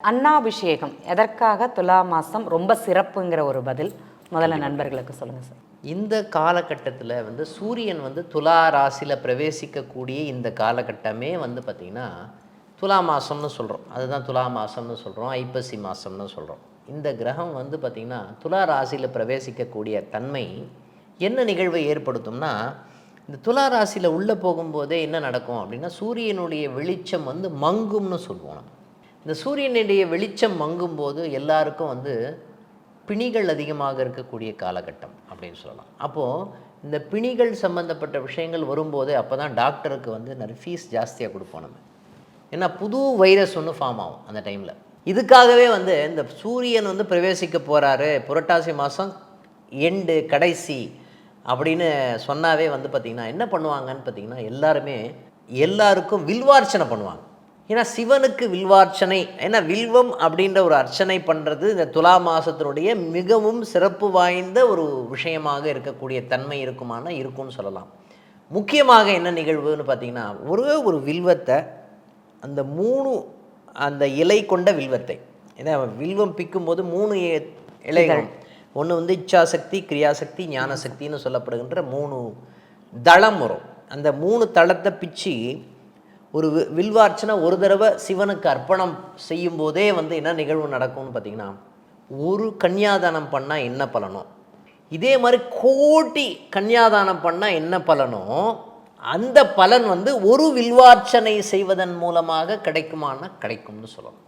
அன்னாபிஷேகம் எதற்காக துலா மாதம் ரொம்ப சிறப்புங்கிற ஒரு பதில் முதல்ல நண்பர்களுக்கு சொல்லுங்கள் சார். இந்த காலகட்டத்தில் வந்து சூரியன் வந்து துலா ராசியில் பிரவேசிக்கக்கூடிய இந்த காலகட்டமே வந்து பார்த்திங்கன்னா துலா மாதம்னு சொல்கிறோம் அதுதான் துலா மாதம்னு சொல்கிறோம் ஐப்பசி மாதம்னு சொல்கிறோம் இந்த கிரகம் வந்து பார்த்திங்கன்னா துலா ராசியில் பிரவேசிக்கக்கூடிய தன்மை என்ன நிகழ்வை ஏற்படுத்தும்னா இந்த துலா ராசியில் உள்ளே போகும்போதே என்ன நடக்கும் அப்படின்னா சூரியனுடைய வெளிச்சம் வந்து மங்கும்னு சொல்லுவோம் நம்ம. இந்த சூரியனுடைய வெளிச்சம் மங்கும்போது எல்லாருக்கும் வந்து பிணிகள் அதிகமாக இருக்கக்கூடிய காலகட்டம் அப்படின்னு சொல்லலாம். அப்போது இந்த பிணிகள் சம்மந்தப்பட்ட விஷயங்கள் வரும்போது அப்போ தான் டாக்டருக்கு வந்து நிறைய ஃபீஸ் ஜாஸ்தியாக கொடுப்போம் நம்ம. ஏன்னா புது வைரஸ் ஒன்று ஃபார்ம் ஆகும் அந்த டைமில் இதுக்காகவே வந்து இந்த சூரியன் வந்து பிரவேசிக்க போகிறாரு புரட்டாசி மாதம் எண்டு கடைசி அப்படின்னு சொன்னாவே வந்து பார்த்திங்கன்னா என்ன பண்ணுவாங்கன்னு பார்த்தீங்கன்னா எல்லாருமே எல்லாருக்கும் வில்வார்ச்சனை பண்ணுவாங்க. ஏன்னா சிவனுக்கு வில்வார்ச்சனை ஏன்னா வில்வம் அப்படின்ற ஒரு அர்ச்சனை பண்ணுறது இந்த துலா மாதத்தினுடைய மிகவும் சிறப்பு வாய்ந்த ஒரு விஷயமாக இருக்கக்கூடிய தன்மை இருக்குமான இருக்கும்னு சொல்லலாம். முக்கியமாக என்ன நிகழ்வுன்னு பார்த்தீங்கன்னா ஒரே ஒரு வில்வத்தை அந்த மூணு அந்த இலை கொண்ட வில்வத்தை ஏன்னா வில்வம் பிக்கும்போது மூணு இலைகள். ஒன்று வந்து இச்சாசக்தி கிரியாசக்தி ஞானசக்தின்னு சொல்லப்படுகின்ற மூணு தளம் வரும் அந்த மூணு தளத்தை பிச்சு ஒரு வில்வார்ச்சனை ஒரு தடவை சிவனுக்கு அர்ப்பணம் செய்யும் போதே வந்து என்ன நிகழ்வு நடக்கும்னு பார்த்தீங்கன்னா ஒரு கன்னியாதானம் பண்ணால் என்ன பலனோ? இதே மாதிரி கோட்டி கன்னியாதானம் பண்ணால் என்ன பலனோ? அந்த பலன் வந்து ஒரு வில்வார்ச்சனை செய்வதன் மூலமாக கிடைக்குமானா கிடைக்கும்னு சொல்லலாம்